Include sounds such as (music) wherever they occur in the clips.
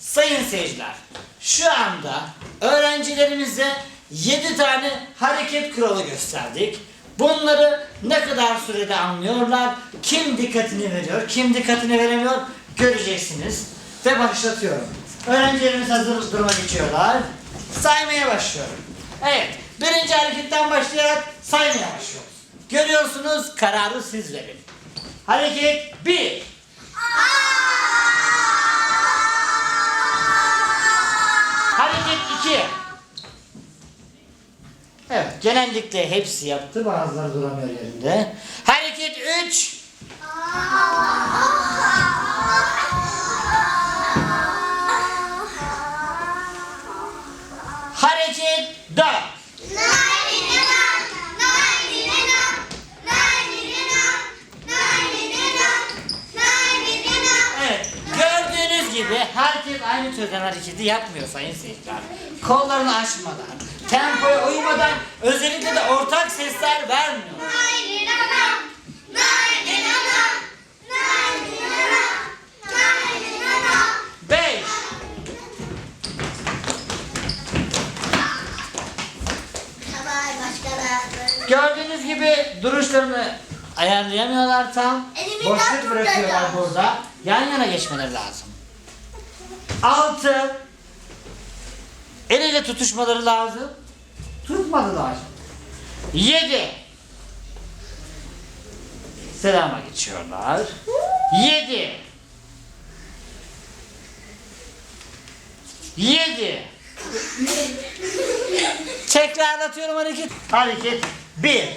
Sayın seyirciler, şu anda öğrencilerimize 7 tane hareket kuralı gösterdik. Bunları ne kadar sürede anlıyorlar, kim dikkatini veriyor, kim dikkatini veremiyor göreceksiniz. Ve başlatıyorum. Öğrencilerimiz hazır duruma geçiyorlar. Saymaya başlıyorum. Evet, birinci hareketten başlayarak saymaya başlıyoruz. Görüyorsunuz, kararı siz verin. Hareket 1. Hareket 2. Evet, genellikle hepsi yaptı, bazıları duramıyor yerinde. Hareket 3. gibi herkes aynı türden hareketi yapmıyor sayın seyirciler. Kollarını açmadan, tempoya uymadan, özellikle de ortak sesler vermiyor. Beş. Gördüğünüz gibi duruşlarını ayarlayamıyorlar tam. Elimi Boşluk bırakıyorlar burada. Yan yana geçmeleri lazım. Altı. El ele tutuşmaları lazım. Tutmadılar. Yedi. Selama geçiyorlar. Yedi. Yedi. Tekrarlatıyorum hareket. Hareket bir.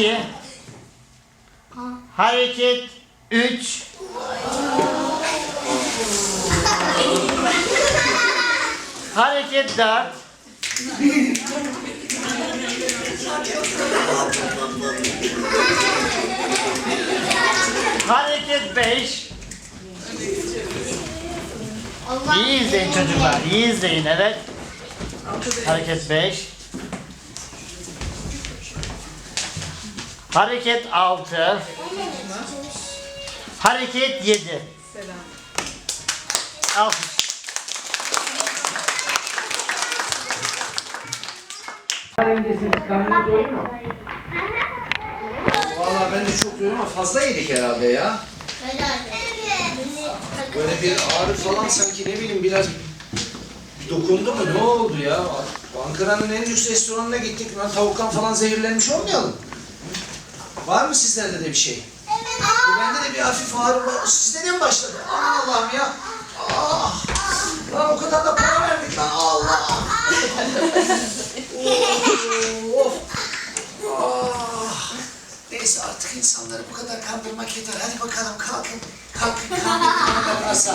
2 Hareket 3 Hareket 4 Hareket 5 İyi izleyin çocuklar, iyi izleyin evet. Hareket 5 Hareket 6 Hareket 7 Alkış. Vallahi ben de çok diyorum ama fazla yedik herhalde ya. Böyle bir ağrı falan sanki ne bileyim biraz dokundu mu ne oldu ya? Ankara'nın en lüks restoranına gittik. Lan tavuktan falan zehirlenmiş olmayalım. Var mı sizlerde de bir şey? E, bende de bir hafif ağrı var. Sizde de mi başladı? Aman Allah'ım ya. Ah. Lan o kadar da para verdik lan. Allah. (laughs) of. Ah. Neyse artık insanları bu kadar kandırmak yeter. Hadi bakalım kalkın. Kalkın kalkın. kalkın (laughs) masa.